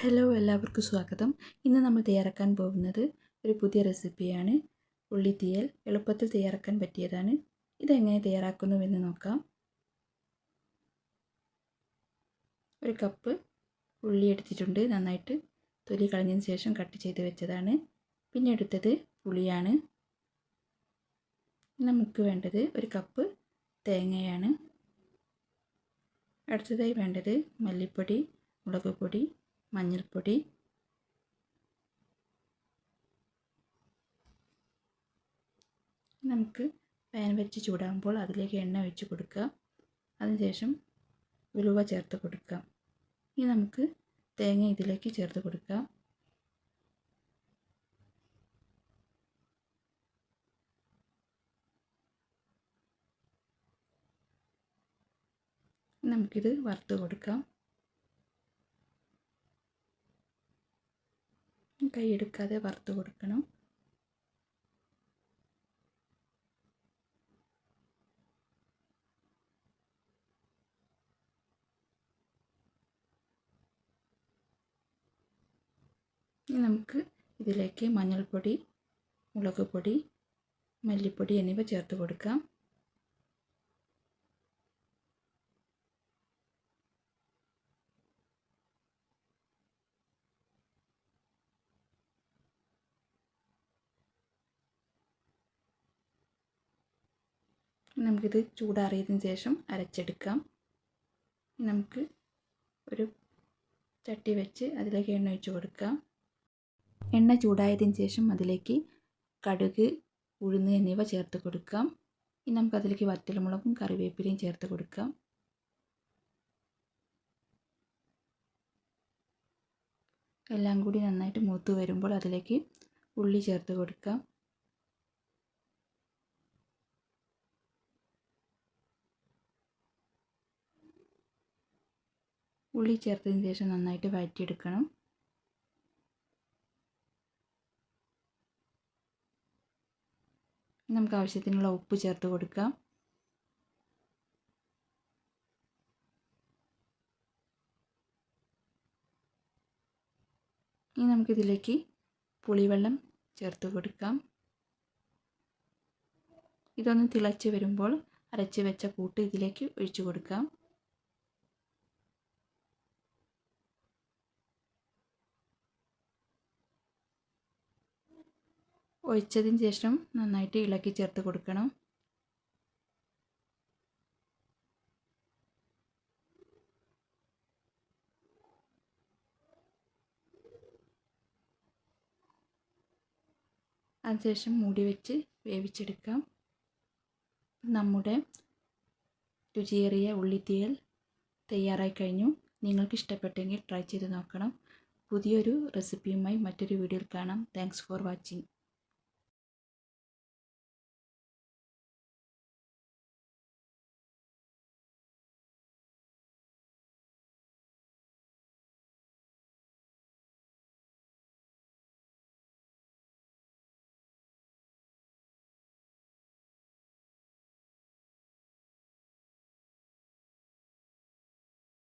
Hello എല്ലാവർക്കും സ്വാഗതം. ഇന്ന് നമ്മൾ തയ്യാറാക്കാൻ പോകുന്നത് ഒരു പുതിയ റെസിപ്പിയാണ് ഉള്ളിത്തീയൽ എളുപ്പത്തിൽ തയ്യാറാക്കാൻ പറ്റിയതാണ്. ഇതെങ്ങനെ തയ്യാറാക്കുന്നുവെന്ന് നോക്കാം. ഒരു കപ്പ് ഉള്ളി എടുത്തിട്ടുണ്ട്. നന്നായിട്ട് തൊലി കളഞ്ഞതിന് ശേഷം കട്ട് ചെയ്ത് വെച്ചതാണ്. പിന്നെ എടുത്തത് പുളിയാണ്. നമുക്ക് വേണ്ടത് ഒരു കപ്പ് തേങ്ങയാണ്. അടുത്തതായി വേണ്ടത് മല്ലിപ്പൊടി മുളക് പൊടി മഞ്ഞൾപ്പൊടി. നമുക്ക് പാൻ വെച്ച് ചൂടാകുമ്പോൾ അതിലേക്ക് എണ്ണ ഒഴിച്ച് കൊടുക്കുക. അതിനുശേഷം ഉലുവ ചേർത്ത് കൊടുക്കാം ഇനി നമുക്ക് തേങ്ങ ഇതിലേക്ക് ചേർത്ത് കൊടുക്കാം നമുക്കിത് വറുത്ത് കൊടുക്കാം. കൈയെടുക്കാതെ വറുത്ത് കൊടുക്കണം. ഇനി നമുക്ക് ഇതിലേക്ക് മഞ്ഞൾപ്പൊടി മുളക് പൊടി മല്ലിപ്പൊടി എന്നിവ ചേർത്ത് കൊടുക്കാം. നമുക്കിത് ചൂടാറിയതിന് ശേഷം അരച്ചെടുക്കാം. നമുക്ക് ഒരു ചട്ടി വെച്ച് അതിലേക്ക് എണ്ണ ഒഴിച്ച് കൊടുക്കാം. എണ്ണ ചൂടായതിന് ശേഷം അതിലേക്ക് കടുക് ഉഴുന്ന് എന്നിവ ചേർത്ത് കൊടുക്കാം. ഇനി നമുക്ക് അതിലേക്ക് വറ്റൽമുളകും കറിവേപ്പിലയും ചേർത്ത് കൊടുക്കാം. എല്ലാം കൂടി നന്നായിട്ട് മൂത്ത് വരുമ്പോൾ അതിലേക്ക് ഉള്ളി ചേർത്ത് കൊടുക്കാം. ഉള്ളി ചേർത്തതിന് ശേഷം നന്നായിട്ട് വഴറ്റിയെടുക്കണം. നമുക്ക് ആവശ്യത്തിനുള്ള ഉപ്പ് ചേർത്ത് കൊടുക്കാം. ഇനി നമുക്കിതിലേക്ക് പുളിവെള്ളം ചേർത്ത് കൊടുക്കാം. ഇതൊന്ന് തിളച്ച് വരുമ്പോൾ അരച്ച് വെച്ച കൂട്ട് ഇതിലേക്ക് ഒഴിച്ചു കൊടുക്കാം. ഒഴിച്ചതിന് ശേഷം നന്നായിട്ട് ഇളക്കി ചേർത്ത് കൊടുക്കണം. അതിനുശേഷം മൂടി വെച്ച് വേവിച്ചെടുക്കാം. നമ്മുടെ രുചിയേറിയ ഉള്ളിത്തീയൽ തയ്യാറായി കഴിഞ്ഞു. നിങ്ങൾക്ക് ഇഷ്ടപ്പെട്ടെങ്കിൽ ട്രൈ ചെയ്ത് നോക്കണം. പുതിയൊരു റെസിപ്പിയുമായി മറ്റൊരു വീഡിയോയിൽ കാണാം. Thanks for watching